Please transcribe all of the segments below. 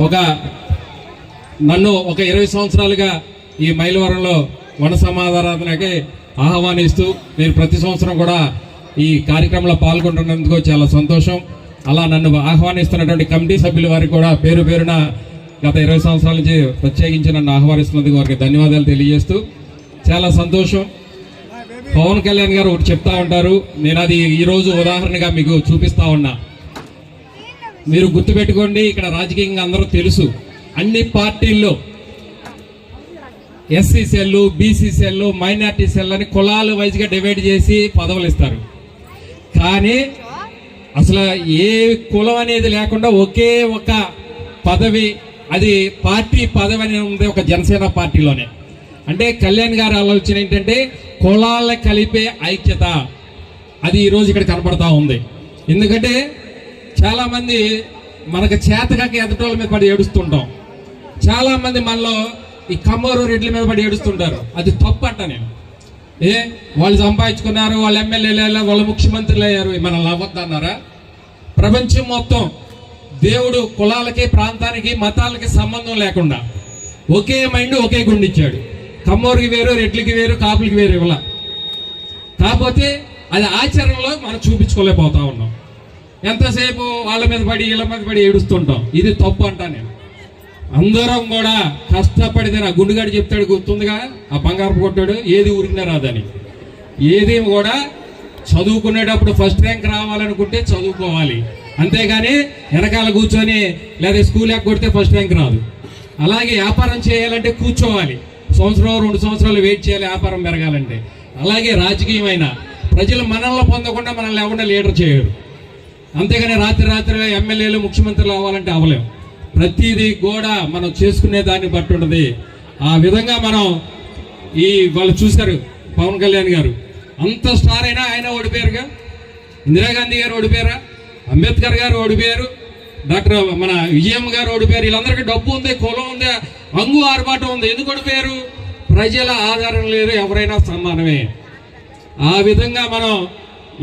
ఒక నన్ను ఒక ఇరవై సంవత్సరాలుగా ఈ మైలవరంలో వన సమాధారాధనకి ఆహ్వానిస్తూ నేను ప్రతి సంవత్సరం కూడా ఈ కార్యక్రమంలో పాల్గొంటున్నందుకు చాలా సంతోషం. అలా నన్ను ఆహ్వానిస్తున్నటువంటి కమిటీ సభ్యుల వారికి కూడా పేరు పేరున గత ఇరవై సంవత్సరాల నుంచి ప్రత్యేకించి నన్ను ఆహ్వానిస్తున్నందుకు వారికి ధన్యవాదాలు తెలియజేస్తూ చాలా సంతోషం. పవన్ కళ్యాణ్ గారు ఒకటి చెప్తా ఉంటారు. నేను అది ఈరోజు ఉదాహరణగా మీకు చూపిస్తా ఉన్నా. మీరు గుర్తుపెట్టుకోండి ఇక్కడ రాజకీయంగా అందరూ తెలుసు. అన్ని పార్టీల్లో SC cell BC cell minority cell అని కులాలు వైజ్గా డివైడ్ చేసి పదవులు ఇస్తారు. కానీ అసలు ఏ కులం అనేది లేకుండా ఒకే ఒక పదవి అది పార్టీ పదవి అనేది ఉంది ఒక జనసేన పార్టీలోనే. అంటే కళ్యాణ్ గారి ఆలోచన ఏంటంటే కులాల కలిపే ఐక్యత అది ఈరోజు ఇక్కడ కనపడతా ఉంది. ఎందుకంటే చాలా మంది మనకు చేతకాక ఎదటోళ్ళ మీద పడి ఏడుస్తుంటాం. చాలా మంది మనలో ఈ కమ్మోరు రెడ్ల మీద పడి ఏడుస్తుంటారు. అది తప్పు అంట నేను. ఏ వాళ్ళు సంపాదించుకున్నారు వాళ్ళు ఎమ్మెల్యేలు వాళ్ళు ముఖ్యమంత్రులు అయ్యారు మనల్ని అవ్వద్దన్నారా ప్రపంచం మొత్తం దేవుడు కులాలకి ప్రాంతానికి మతాలకి సంబంధం లేకుండా ఒకే మైండ్ ఒకే గుండె ఇచ్చాడు. వేరు రెడ్లకి వేరు కాపులకి వేరు ఇవ్వాల. కాకపోతే అది ఆచరణలో మనం చూపించుకోలేకపోతా ఉన్నాం. ఎంతసేపు వాళ్ళ మీద పడి వీళ్ళ మీద పడి ఏడుస్తుంటాం. ఇది తప్పు అంటా నేను. అందరం కూడా కష్టపడితే నా గుండుగాడు చెప్తాడు గుర్తుందిగా? ఆ బంగారపు కొట్టాడు ఏది ఊరికినా రాదని. ఏది కూడా చదువుకునేటప్పుడు ఫస్ట్ ర్యాంక్ రావాలనుకుంటే చదువుకోవాలి. అంతేగాని వెనకాల కూర్చొని లేదా స్కూల్ కొడితే ఫస్ట్ ర్యాంక్ రాదు. అలాగే వ్యాపారం చేయాలంటే కూర్చోవాలి. సంవత్సరం రెండు సంవత్సరాలు వెయిట్ చేయాలి వ్యాపారం పెరగాలంటే. అలాగే రాజకీయమైన ప్రజలు మనల్ని పొందకుండా మనల్ని ఎవరిని లీడర్ చేయరు. అంతేగాని రాత్రి రాత్రిగా ఎమ్మెల్యేలు ముఖ్యమంత్రులు అవ్వాలంటే అవ్వలేం. ప్రతిదీ కూడా మనం చేసుకునే దాన్ని బట్టి ఉంటుంది. ఆ విధంగా మనం ఈ వాళ్ళు చూశారు పవన్ కళ్యాణ్ గారు. అంత స్టార్ అయినా ఆయన ఓడిపోయారుగా? ఇందిరాగాంధీ గారు ఓడిపోయారా? అంబేద్కర్ గారు ఓడిపోయారు? డాక్టర్ మన విజయమ్మ గారు ఓడిపోయారు. వీళ్ళందరికీ డబ్బు ఉంది కులం ఉంది అంగు ఆర్భాటం ఉంది. ఎందుకు ఓడిపోయారు? ప్రజల ఆధారం లేదు ఎవరైనా సమానమే. ఆ విధంగా మనం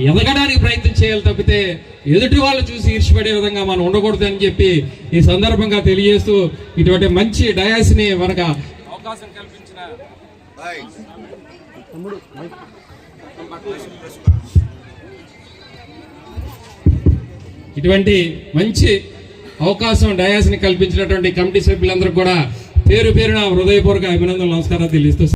ఎదగడానికి ప్రయత్నం చేయాలి తప్పితే ఎదుటి వాళ్ళు చూసి ఈర్ష్యపడే విధంగా మనం ఉండకూడదు అని చెప్పి ఈ సందర్భంగా తెలియజేస్తూ ఇటువంటి మంచి డయాస్ని మనకు అవకాశం కల్పించిన ఇటువంటి మంచి అవకాశం డయాస్ని కల్పించినటువంటి కమిటీ సభ్యులందరూ కూడా పేరు పేరున హృదయపూర్వక అభినందనలు నమస్కారాలు తెలియజేస్తూ